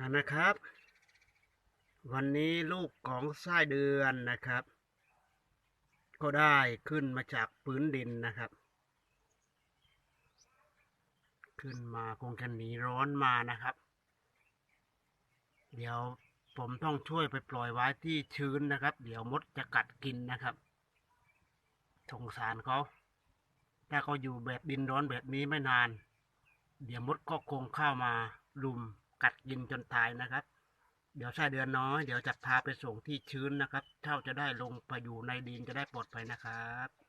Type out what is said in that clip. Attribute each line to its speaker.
Speaker 1: อ่านะครับ วันนี้ลูกของไส้เดือนนะครับ ก็ได้ขึ้นมาจากพื้นดินนะครับ ขึ้นมาคงจะหนีร้อนมานะครับ เดี๋ยวผมต้องช่วยไปปล่อยไว้ที่ชื้นนะครับ เดี๋ยวมดจะกัดกินนะครับสงสารเขาถ้าเขาอยู่แบบดินร้อนแบบนี้ไม่นาน เดี๋ยวมดก็คงเข้ามาลุม กัดกินจนตายนะครับ เดี๋ยวไส้เดือนน้อย เดี๋ยวจะพาไปส่งที่ชื้นนะครับ เท่าจะได้ลงไปอยู่ในดินจะได้ปลอดภัยนะครับ